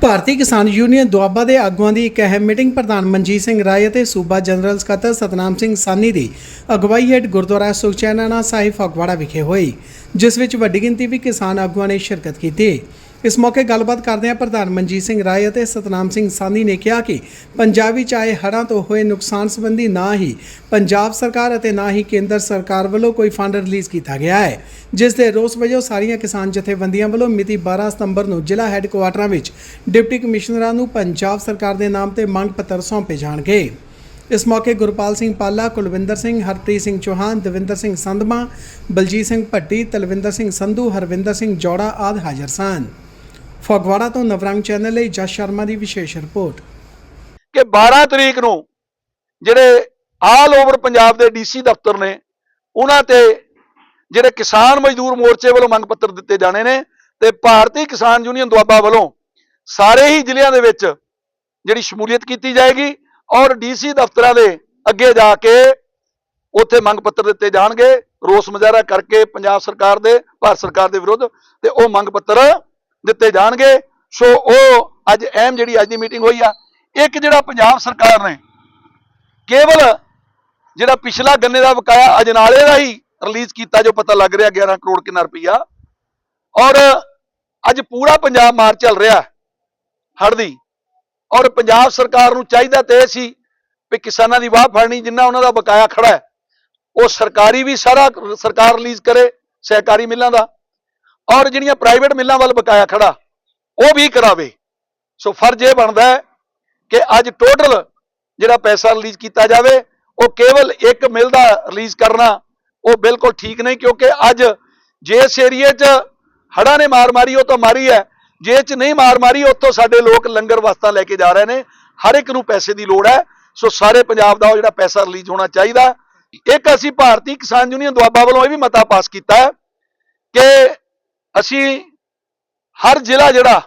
ਭਾਰਤੀ ਕਿਸਾਨ ਯੂਨੀਅਨ ਦੁਆਬਾ ਦੇ ਆਗੂਆਂ ਦੀ ਇੱਕ ਅਹਿਮ ਮੀਟਿੰਗ ਪ੍ਰਧਾਨ ਮਨਜੀਤ ਸਿੰਘ ਰਾਏ ਅਤੇ ਸੂਬਾ ਜਨਰਲ ਸਕੱਤਰ ਸਤਨਾਮ ਸਿੰਘ ਸਾਨੀ ਦੀ ਅਗਵਾਈ ਹੇਠ ਗੁਰਦੁਆਰਾ ਸੁਖਚੈਨਾਨਾ ਸਾਹਿਬ ਫਗਵਾੜਾ ਵਿਖੇ ਹੋਈ, ਜਿਸ ਵਿੱਚ ਵੱਡੀ ਗਿਣਤੀ ਵਿੱਚ ਕਿਸਾਨ ਆਗੂਆਂ ਨੇ ਸ਼ਿਰਕਤ ਕੀਤੀ। ਇਸ ਮੌਕੇ ਗੱਲਬਾਤ ਕਰਦਿਆਂ ਪ੍ਰਧਾਨ ਮਨਜੀਤ ਸਿੰਘ ਰਾਏ ਅਤੇ ਸਤਨਾਮ ਸਿੰਘ ਸਾਨੀ ਨੇ ਕਿਹਾ ਕਿ ਪੰਜਾਬ ਵਿੱਚ ਆਏ ਹੜ੍ਹਾਂ ਤੋਂ ਹੋਏ ਨੁਕਸਾਨ ਸੰਬੰਧੀ ਨਾ ਹੀ ਪੰਜਾਬ ਸਰਕਾਰ ਅਤੇ ਨਾ ਹੀ ਕੇਂਦਰ ਸਰਕਾਰ ਵੱਲੋਂ ਕੋਈ ਫੰਡ ਰਿਲੀਜ਼ ਕੀਤਾ ਗਿਆ ਹੈ, ਜਿਸ ਦੇ ਰੋਸ ਵਜੋਂ ਸਾਰੀਆਂ ਕਿਸਾਨ ਜਥੇਬੰਦੀਆਂ ਵੱਲੋਂ ਮਿਤੀ 12 ਸਤੰਬਰ ਨੂੰ ਜ਼ਿਲ੍ਹਾ ਹੈੱਡਕੁਆਟਰਾਂ ਵਿੱਚ ਡਿਪਟੀ ਕਮਿਸ਼ਨਰਾਂ ਨੂੰ ਪੰਜਾਬ ਸਰਕਾਰ ਦੇ ਨਾਮ ਤੇ ਮੰਗ ਪੱਤਰ ਸੌਂਪੇ ਜਾਣਗੇ। ਇਸ ਮੌਕੇ ਗੁਰਪਾਲ ਸਿੰਘ ਪਾਲਾ, ਕੁਲਵਿੰਦਰ ਸਿੰਘ, ਹਰਪ੍ਰੀਤ ਸਿੰਘ ਚੌਹਾਨ, ਦਵਿੰਦਰ ਸਿੰਘ ਸੰਧਮਾ, ਬਲਜੀਤ ਸਿੰਘ ਭੱਟੀ, ਤਲਵਿੰਦਰ ਸਿੰਘ ਸੰਧੂ, ਹਰਵਿੰਦਰ ਸਿੰਘ ਜੋੜਾ ਆਦਿ ਹਾਜ਼ਰ ਸਨ। ਫਗਵਾੜਾ ਤੋਂ ਨਵਰੰਗ ਚੈਨਲ ਲਈ ਜਸ ਸ਼ਰਮਾ ਦੀ ਵਿਸ਼ੇਸ਼ ਰਿਪੋਰਟ। ਕਿ 12 ਤਰੀਕ ਨੂੰ ਜਿਹੜੇ ਆਲ ਓਵਰ ਪੰਜਾਬ ਦੇ ਡੀਸੀ ਦਫ਼ਤਰ ਨੇ, ਉਹਨਾਂ ਤੇ ਜਿਹੜੇ ਕਿਸਾਨ ਮਜ਼ਦੂਰ ਮੋਰਚੇ ਵੱਲੋਂ ਮੰਗ ਪੱਤਰ ਦਿੱਤੇ ਜਾਣੇ ਨੇ ਤੇ ਭਾਰਤੀ ਕਿਸਾਨ ਯੂਨੀਅਨ ਦੁਆਬਾ ਵੱਲੋਂ ਸਾਰੇ ਹੀ ਜ਼ਿਲ੍ਹਿਆਂ ਦੇ ਵਿੱਚ ਜਿਹੜੀ ਸ਼ਮੂਲੀਅਤ ਕੀਤੀ ਜਾਏਗੀ ਔਰ ਡੀਸੀ ਦਫ਼ਤਰਾਂ ਦੇ ਅੱਗੇ ਜਾ ਕੇ ਉੱਥੇ ਮੰਗ ਪੱਤਰ ਦਿੱਤੇ ਜਾਣਗੇ, ਰੋਸ ਮੁਜ਼ਾਹਰਾ ਕਰਕੇ ਪੰਜਾਬ ਸਰਕਾਰ ਦੇ, ਭਾਰਤ ਸਰਕਾਰ ਦੇ ਵਿਰੁੱਧ ਤੇ ਉਹ ਮੰਗ ਪੱਤਰ ਦਿੱਤੇ ਜਾਣਗੇ। ਸੋ ਉਹ ਅੱਜ ਅਹਿਮ ਜਿਹੜੀ ਅੱਜ ਦੀ ਮੀਟਿੰਗ ਹੋਈ ਆ, ਇੱਕ ਜਿਹੜਾ ਪੰਜਾਬ ਸਰਕਾਰ ਨੇ ਕੇਵਲ ਜਿਹੜਾ ਪਿਛਲਾ ਗੰਨੇ ਦਾ ਬਕਾਇਆ ਅਜਨਾਲੇ ਦਾ ਹੀ ਰਿਲੀਜ਼ ਕੀਤਾ, ਜੋ ਪਤਾ ਲੱਗ ਰਿਹਾ 11 ਕਰੋੜ ਕਿੰਨਾ ਰੁਪਈਆ, ਔਰ ਅੱਜ ਪੂਰਾ ਪੰਜਾਬ ਮਾਰ ਚੱਲ ਰਿਹਾ ਹੜ੍ਹ ਦੀ। ਔਰ ਪੰਜਾਬ ਸਰਕਾਰ ਨੂੰ ਚਾਹੀਦਾ ਤੇ ਇਹ ਸੀ ਵੀ ਕਿਸਾਨਾਂ ਦੀ ਵਾਹ ਫੜਨੀ, ਜਿੰਨਾ ਉਹਨਾਂ ਦਾ ਬਕਾਇਆ ਖੜਾ ਹੈ, ਉਹ ਸਰਕਾਰੀ ਵੀ ਸਾਰਾ ਸਰਕਾਰ ਰਿਲੀਜ਼ ਕਰੇ ਸਹਿਕਾਰੀ ਮਿੱਲਾਂ ਦਾ। ਔਰ ਜਿਹੜੀਆਂ ਪ੍ਰਾਈਵੇਟ ਮਿੱਲਾਂ ਵੱਲ ਬਕਾਇਆ ਖੜਾ, ਉਹ ਵੀ ਕਰਾਵੇ। ਸੋ ਫਰਜ਼ ਇਹ ਬਣਦਾ ਹੈ ਕਿ ਅੱਜ ਟੋਟਲ ਜਿਹੜਾ ਪੈਸਾ ਰਿਲੀਜ਼ ਕੀਤਾ ਜਾਵੇ, ਉਹ ਕੇਵਲ ਇੱਕ ਮਿਲ ਦਾ ਰਿਲੀਜ਼ ਕਰਨਾ, ਉਹ ਬਿਲਕੁਲ ਠੀਕ ਨਹੀਂ, ਕਿਉਂਕਿ ਅੱਜ ਜਿਸ ਏਰੀਏ 'ਚ ਹੜ੍ਹਾਂ ਨੇ ਮਾਰ ਮਾਰੀ, ਉਹ ਤਾਂ ਮਾਰੀ ਹੈ। ਜੇ 'ਚ ਨਹੀਂ ਮਾਰ ਮਾਰੀ, ਉੱਥੋਂ ਸਾਡੇ ਲੋਕ ਲੰਗਰ ਵਸਤਾਂ ਲੈ ਕੇ ਜਾ ਰਹੇ ਨੇ। ਹਰ ਇੱਕ ਨੂੰ ਪੈਸੇ ਦੀ ਲੋੜ ਹੈ। ਸੋ ਸਾਰੇ ਪੰਜਾਬ ਦਾ ਉਹ ਜਿਹੜਾ ਪੈਸਾ ਰਿਲੀਜ਼ ਹੋਣਾ ਚਾਹੀਦਾ। ਇੱਕ ਅਸੀਂ ਭਾਰਤੀ ਕਿਸਾਨ ਯੂਨੀਅਨ ਦੁਆਬਾ ਵੱਲੋਂ ਇਹ ਵੀ ਮਤਾ ਪਾਸ ਕੀਤਾ ਕਿ ਅਸੀਂ ਹਰ ਜ਼ਿਲ੍ਹਾ ਜਿਹੜਾ,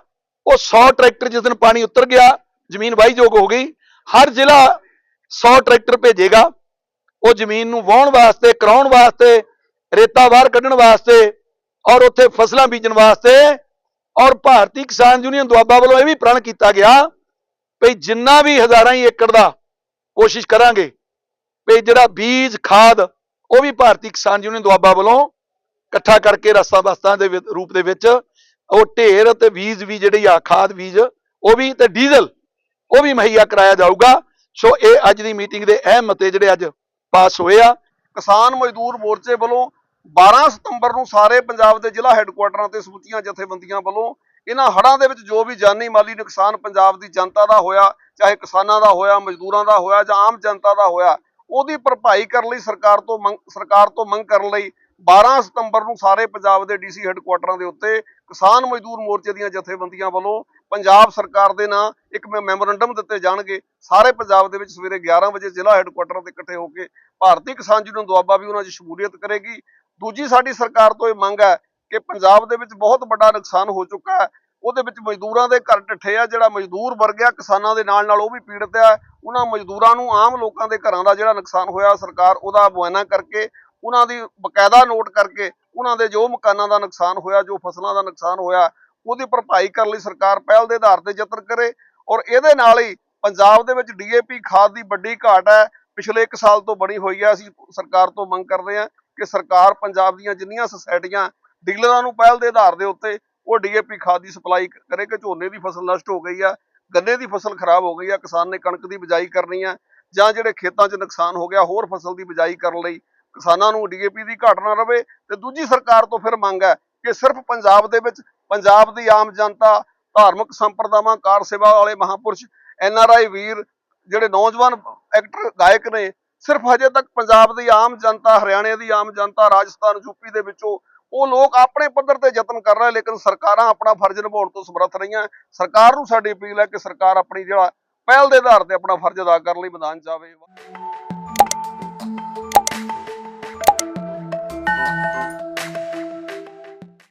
ਉਹ 100 ਟਰੈਕਟਰ ਜਿਸ ਦਿਨ ਪਾਣੀ ਉਤਰ ਗਿਆ, ਜ਼ਮੀਨ ਵਾਹੀਯੋਗ ਹੋ ਗਈ, ਹਰ ਜ਼ਿਲ੍ਹਾ 100 ਟਰੈਕਟਰ ਭੇਜੇਗਾ। ਉਹ ਜ਼ਮੀਨ ਨੂੰ ਵਾਹਣ ਵਾਸਤੇ, ਕਰਾਉਣ ਵਾਸਤੇ, ਰੇਤਾ ਬਾਹਰ ਕੱਢਣ ਵਾਸਤੇ ਔਰ ਉੱਥੇ ਫਸਲਾਂ ਬੀਜਣ ਵਾਸਤੇ ਔਰ ਭਾਰਤੀ ਕਿਸਾਨ ਯੂਨੀਅਨ ਦੁਆਬਾ ਵੱਲੋਂ ਇਹ ਵੀ ਪ੍ਰਣ ਕੀਤਾ ਗਿਆ ਵੀ ਜਿੰਨਾ ਵੀ ਹਜ਼ਾਰਾਂ ਹੀ ਏਕੜ ਦਾ ਕੋਸ਼ਿਸ਼ ਕਰਾਂਗੇ, ਵੀ ਜਿਹੜਾ ਬੀਜ, ਖਾਦ, ਉਹ ਵੀ ਭਾਰਤੀ ਕਿਸਾਨ ਯੂਨੀਅਨ ਦੁਆਬਾ ਵੱਲੋਂ ਇਕੱਠਾ ਕਰਕੇ ਰਸਤਾ ਬਸਤਾਂ ਦੇ ਵਿੱਚ- ਰੂਪ ਦੇ ਵਿੱਚ ਉਹ ਢੇਰ ਤੇ ਬੀਜ ਵੀ ਜਿਹੜੀ ਆ, ਖਾਦ ਬੀਜ, ਉਹ ਵੀ ਤੇ ਡੀਜ਼ਲ, ਉਹ ਵੀ ਮੁਹੱਈਆ ਕਰਾਇਆ ਜਾਊਗਾ। ਸੋ ਇਹ ਅੱਜ ਦੀ ਮੀਟਿੰਗ ਦੇ ਅਹਿਮ ਮਤੇ ਜਿਹੜੇ ਅੱਜ ਪਾਸ ਹੋਏ ਆ। ਕਿਸਾਨ ਮਜ਼ਦੂਰ ਮੋਰਚੇ ਵੱਲੋਂ 12 ਸਤੰਬਰ ਨੂੰ ਸਾਰੇ ਪੰਜਾਬ ਦੇ ਜ਼ਿਲ੍ਹਾ ਹੈੱਡਕੁਆਟਰਾਂ ਤੇ ਸਮੁੱਚੀਆਂ ਜਥੇਬੰਦੀਆਂ ਵੱਲੋਂ ਇਹਨਾਂ ਹੜ੍ਹਾਂ ਦੇ ਵਿੱਚ ਜੋ ਵੀ ਜਾਨੀ ਮਾਲੀ ਨੁਕਸਾਨ ਪੰਜਾਬ ਦੀ ਜਨਤਾ ਦਾ ਹੋਇਆ, ਚਾਹੇ ਕਿਸਾਨਾਂ ਦਾ ਹੋਇਆ, ਮਜ਼ਦੂਰਾਂ ਦਾ ਹੋਇਆ ਜਾਂ ਆਮ ਜਨਤਾ ਦਾ ਹੋਇਆ, ਉਹਦੀ ਭਰਪਾਈ ਕਰਨ ਲਈ ਸਰਕਾਰ ਤੋਂ ਮੰਗ, ਸਰਕਾਰ ਤੋਂ ਮੰਗ ਕਰਨ ਲਈ 12 ਸਤੰਬਰ ਨੂੰ ਸਾਰੇ ਪੰਜਾਬ ਦੇ ਡੀਸੀ ਹੈੱਡਕੁਆਟਰਾਂ ਦੇ ਉੱਤੇ ਕਿਸਾਨ ਮਜ਼ਦੂਰ ਮੋਰਚੇ ਦੀਆਂ ਜਥੇਬੰਦੀਆਂ ਵੱਲੋਂ ਪੰਜਾਬ ਸਰਕਾਰ ਦੇ ਨਾਂ ਇੱਕ ਮੈ- ਮੈਮੋਰੰਡਮ ਦਿੱਤੇ ਜਾਣਗੇ। ਸਾਰੇ ਪੰਜਾਬ ਦੇ ਵਿੱਚ ਸਵੇਰੇ 11 ਵਜੇ ਜ਼ਿਲ੍ਹਾ ਹੈੱਡਕੁਆਟਰ ਤੇ ਇਕੱਠੇ ਹੋ ਕੇ ਭਾਰਤੀ ਕਿਸਾਨ ਯੂਨੀਅਨ ਦੁਆਬਾ ਵੀ ਉਹਨਾਂ 'ਚ ਸ਼ਮੂਲੀਅਤ ਕਰੇਗੀ। ਦੂਜੀ ਸਾਡੀ ਸਰਕਾਰ ਤੋਂ ਇਹ ਮੰਗ ਹੈ ਕਿ ਪੰਜਾਬ ਦੇ ਵਿੱਚ ਬਹੁਤ ਵੱਡਾ ਨੁਕਸਾਨ ਹੋ ਚੁੱਕਾ ਹੈ। ਉਹਦੇ ਵਿੱਚ ਮਜ਼ਦੂਰਾਂ ਦੇ ਘਰ ਢੱਠੇ ਆ, ਜਿਹੜਾ ਮਜ਼ਦੂਰ ਵਰਗ ਆ, ਕਿਸਾਨਾਂ ਦੇ ਨਾਲ ਨਾਲ ਉਹ ਵੀ ਪੀੜਤ ਆ। ਉਹਨਾਂ ਮਜ਼ਦੂਰਾਂ ਨੂੰ ਆਮ ਲੋਕਾਂ ਦੇ ਘਰਾਂ ਦਾ ਜਿਹੜਾ ਨੁਕਸਾਨ ਹੋਇਆ, ਸਰਕਾਰ ਉਹਦਾ ਮੁਆਇਨਾ ਕਰਕੇ ਉਹਨਾਂ ਦੀ ਬਕਾਇਦਾ ਨੋਟ ਕਰਕੇ ਉਹਨਾਂ ਦੇ ਜੋ ਮਕਾਨਾਂ ਦਾ ਨੁਕਸਾਨ ਹੋਇਆ, ਜੋ ਫਸਲਾਂ ਦਾ ਨੁਕਸਾਨ ਹੋਇਆ, ਉਹਦੀ ਭਰਪਾਈ ਕਰਨ ਲਈ ਸਰਕਾਰ ਪਹਿਲ ਦੇ ਆਧਾਰ ਤੇ ਯਤਨ ਕਰੇ ਔਰ ਇਹਦੇ ਨਾਲ ਹੀ ਪੰਜਾਬ ਦੇ ਵਿੱਚ ਡੀਏਪੀ ਖਾਦ ਦੀ ਵੱਡੀ ਘਾਟ ਹੈ। ਪਿਛਲੇ 1 ਸਾਲ ਤੋਂ ਬਣੀ ਹੋਈ ਹੈ। ਅਸੀਂ ਸਰਕਾਰ ਤੋਂ ਮੰਗ ਕਰਦੇ ਹਾਂ ਕਿ ਸਰਕਾਰ ਪੰਜਾਬ ਦੀਆਂ ਜਿੰਨੀਆਂ ਸੁਸਾਇਟੀਆਂ ਡੀਲਰਾਂ ਨੂੰ ਪਹਿਲ ਦੇ ਆਧਾਰ ਦੇ ਉੱਤੇ ਉਹ ਡੀਏਪੀ ਖਾਦ ਦੀ ਸਪਲਾਈ ਕਰੇ। ਕਿ ਝੋਨੇ ਦੀ ਫਸਲ ਨਸ਼ਟ ਹੋ ਗਈ ਆ, ਗੰਨੇ ਦੀ ਫਸਲ ਖਰਾਬ ਹੋ ਗਈ ਆ, ਕਿਸਾਨ ਨੇ ਕਣਕ ਦੀ ਬਿਜਾਈ ਕਰਨੀ ਆ ਜਾਂ ਜਿਹੜੇ ਖੇਤਾਂ 'ਚ ਨੁਕਸਾਨ ਹੋ ਗਿਆ, ਹੋਰ ਫਸਲ ਦੀ ਬਿਜਾਈ ਕਰਨ ਲਈ ਕਿਸਾਨਾਂ ਨੂੰ ਡੀਏਪੀ ਦੀ ਘਾਟ ਨਾ ਰਵੇ ਤੇ ਦੂਜੀ ਸਰਕਾਰ ਤੋਂ ਫਿਰ ਮੰਗ ਹੈ ਕਿ ਸਿਰਫ ਪੰਜਾਬ ਦੇ ਵਿੱਚ, ਪੰਜਾਬ ਦੀ ਆਮ ਜਨਤਾ, ਧਾਰਮਿਕ ਸੰਪਰਦਾਵਾਂ, ਕਾਰ ਸੇਵਾ ਵਾਲੇ ਮਹਾਪੁਰਸ਼ ਆਈ ਵੀਰ, ਜਿਹੜੇ ਨੌਜਵਾਨ ਐਕਟਰ, ਗਾਇਕ ਨੇ, ਸਿਰਫ ਹਜੇ ਤੱਕ ਪੰਜਾਬ ਦੀ ਆਮ ਜਨਤਾ, ਹਰਿਆਣੇ ਦੀ ਆਮ ਜਨਤਾ, ਰਾਜਸਥਾਨ ਯੂਪੀ ਦੇ ਵਿੱਚੋਂ, ਉਹ ਲੋਕ ਆਪਣੇ ਪੱਧਰ ਤੇ ਯਤਨ ਕਰ ਰਹੇ ਲੇਕਿਨ ਸਰਕਾਰਾਂ ਆਪਣਾ ਫਰਜ਼ ਨਿਭਾਉਣ ਤੋਂ ਸਮਰੱਥ ਰਹੀਆਂ ਸਰਕਾਰ ਨੂੰ ਸਾਡੀ ਅਪੀਲ ਹੈ ਕਿ ਸਰਕਾਰ ਆਪਣੀ ਜਿਹੜਾ ਪਹਿਲ ਦੇ ਆਧਾਰ ਤੇ ਆਪਣਾ ਫਰਜ਼ ਅਦਾ ਕਰਨ ਲਈ ਮੈਦਾਨ 'ਚ ਆਵੇ। Música